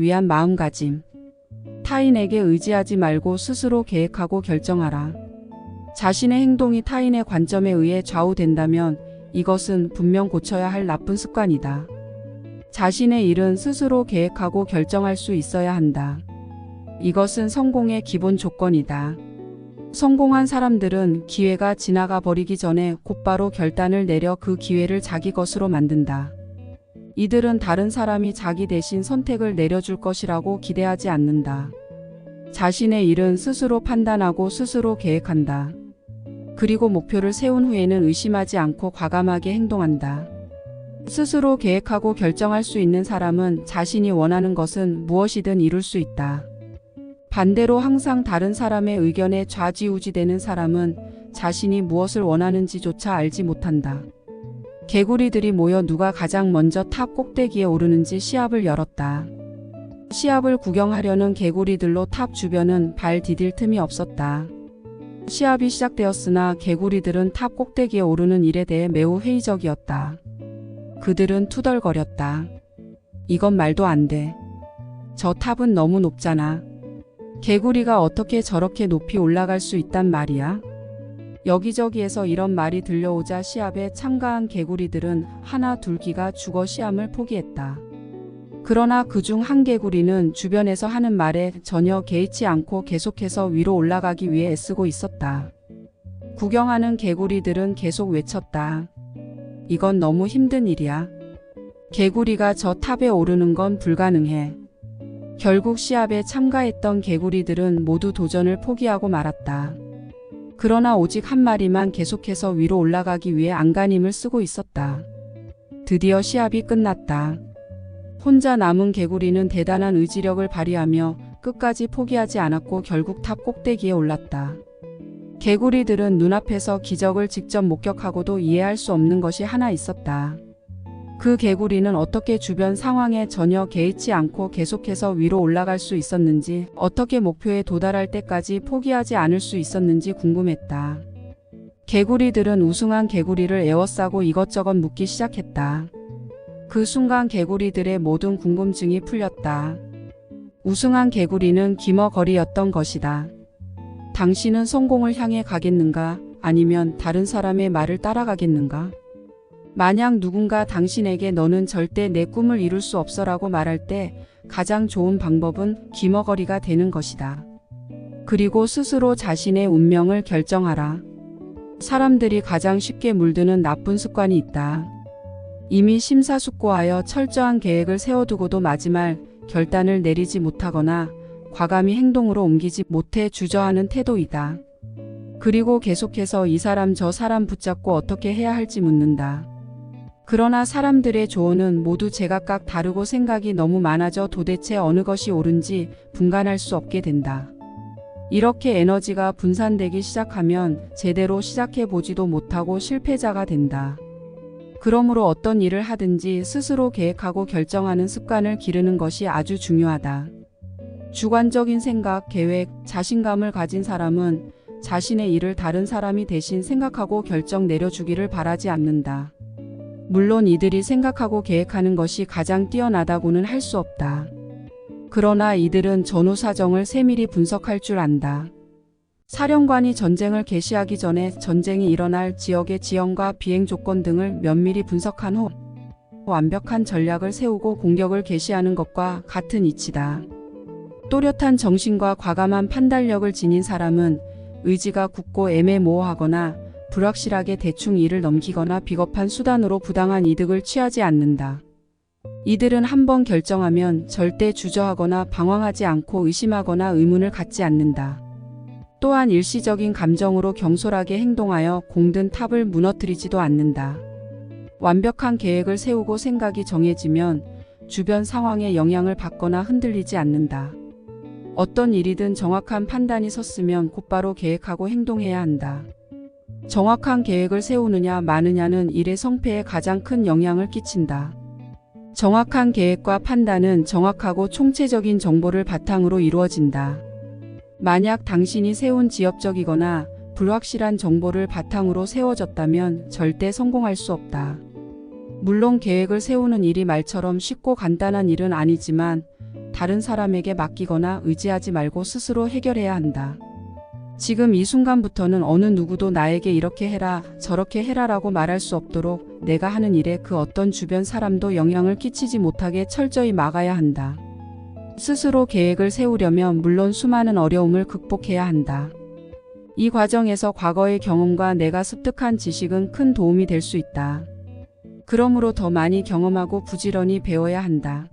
위한 마음가짐. 타인에게 의지하지 말고 스스로 계획하고 결정하라. 자신의 행동이 타인의 관점에 의해 좌우된다면 이것은 분명 고쳐야 할 나쁜 습관이다. 자신의 일은 스스로 계획하고 결정할 수 있어야 한다. 이것은 성공의 기본 조건이다. 성공한 사람들은 기회가 지나가 버리기 전에 곧바로 결단을 내려 그 기회를 자기 것으로 만든다. 이들은 다른 사람이 자기 대신 선택을 내려줄 것이라고 기대하지 않는다. 자신의 일은 스스로 판단하고 스스로 계획한다. 그리고 목표를 세운 후에는 의심하지 않고 과감하게 행동한다. 스스로 계획하고 결정할 수 있는 사람은 자신이 원하는 것은 무엇이든 이룰 수 있다. 반대로 항상 다른 사람의 의견에 좌지우지되는 사람은 자신이 무엇을 원하는지조차 알지 못한다. 개구리들이 모여 누가 가장 먼저 탑 꼭대기에 오르는지 시합을 열었다. 시합을 구경하려는 개구리들로 탑 주변은 발 디딜 틈이 없었다. 시합이 시작되었으나 개구리들은 탑 꼭대기에 오르는 일에 대해 매우 회의적이었다. 그들은 투덜거렸다. 이건 말도 안 돼. 저 탑은 너무 높잖아. 개구리가 어떻게 저렇게 높이 올라갈 수 있단 말이야? 여기저기에서 이런 말이 들려오자 시합에 참가한 개구리들은 하나 둘기가 죽어 시합을 포기했다. 그러나 그중 한 개구리는 주변에서 하는 말에 전혀 개의치 않고 계속해서 위로 올라가기 위해 애쓰고 있었다. 구경하는 개구리들은 계속 외쳤다. 이건 너무 힘든 일이야. 개구리가 저 탑에 오르는 건 불가능해. 결국 시합에 참가했던 개구리들은 모두 도전을 포기하고 말았다. 그러나 오직 한 마리만 계속해서 위로 올라가기 위해 안간힘을 쓰고 있었다. 드디어 시합이 끝났다. 혼자 남은 개구리는 대단한 의지력을 발휘하며 끝까지 포기하지 않았고 결국 탑 꼭대기에 올랐다. 개구리들은 눈앞에서 기적을 직접 목격하고도 이해할 수 없는 것이 하나 있었다. 그 개구리는 어떻게 주변 상황에 전혀 개의치 않고 계속해서 위로 올라갈 수 있었는지, 어떻게 목표에 도달할 때까지 포기하지 않을 수 있었는지 궁금했다. 개구리들은 우승한 개구리를 에워싸고 이것저것 묻기 시작했다. 그 순간 개구리들의 모든 궁금증이 풀렸다. 우승한 개구리는 기머거리였던 것이다. 당신은 성공을 향해 가겠는가? 아니면 다른 사람의 말을 따라가겠는가? 만약 누군가 당신에게 너는 절대 내 꿈을 이룰 수 없어라고 말할 때 가장 좋은 방법은 기머거리가 되는 것이다. 그리고 스스로 자신의 운명을 결정하라. 사람들이 가장 쉽게 물드는 나쁜 습관이 있다. 이미 심사숙고하여 철저한 계획을 세워두고도 마지막 결단을 내리지 못하거나 과감히 행동으로 옮기지 못해 주저하는 태도이다. 그리고 계속해서 이 사람 저 사람 붙잡고 어떻게 해야 할지 묻는다. 그러나 사람들의 조언은 모두 제각각 다르고 생각이 너무 많아져 도대체 어느 것이 옳은지 분간할 수 없게 된다. 이렇게 에너지가 분산되기 시작하면 제대로 시작해 보지도 못하고 실패자가 된다. 그러므로 어떤 일을 하든지 스스로 계획하고 결정하는 습관을 기르는 것이 아주 중요하다. 주관적인 생각, 계획, 자신감을 가진 사람은 자신의 일을 다른 사람이 대신 생각하고 결정 내려주기를 바라지 않는다. 물론 이들이 생각하고 계획하는 것이 가장 뛰어나다고는 할 수 없다. 그러나 이들은 전후 사정을 세밀히 분석할 줄 안다. 사령관이 전쟁을 개시하기 전에 전쟁이 일어날 지역의 지형과 비행 조건 등을 면밀히 분석한 후 완벽한 전략을 세우고 공격을 개시하는 것과 같은 이치다. 또렷한 정신과 과감한 판단력을 지닌 사람은 의지가 굳고 애매모호하거나 불확실하게 대충 일을 넘기거나 비겁한 수단으로 부당한 이득을 취하지 않는다. 이들은 한번 결정하면 절대 주저하거나 방황하지 않고 의심하거나 의문을 갖지 않는다. 또한 일시적인 감정으로 경솔하게 행동하여 공든 탑을 무너뜨리지도 않는다. 완벽한 계획을 세우고 생각이 정해지면 주변 상황에 영향을 받거나 흔들리지 않는다. 어떤 일이든 정확한 판단이 섰으면 곧바로 계획하고 행동해야 한다. 정확한 계획을 세우느냐 마느냐는 일의 성패에 가장 큰 영향을 끼친다. 정확한 계획과 판단은 정확하고 총체적인 정보를 바탕으로 이루어진다. 만약 당신이 세운 지엽적이거나 불확실한 정보를 바탕으로 세워졌다면 절대 성공할 수 없다. 물론 계획을 세우는 일이 말처럼 쉽고 간단한 일은 아니지만 다른 사람에게 맡기거나 의지하지 말고 스스로 해결해야 한다. 지금 이 순간부터는 어느 누구도 나에게 이렇게 해라, 저렇게 해라라고 말할 수 없도록 내가 하는 일에 그 어떤 주변 사람도 영향을 끼치지 못하게 철저히 막아야 한다. 스스로 계획을 세우려면 물론 수많은 어려움을 극복해야 한다. 이 과정에서 과거의 경험과 내가 습득한 지식은 큰 도움이 될 수 있다. 그러므로 더 많이 경험하고 부지런히 배워야 한다.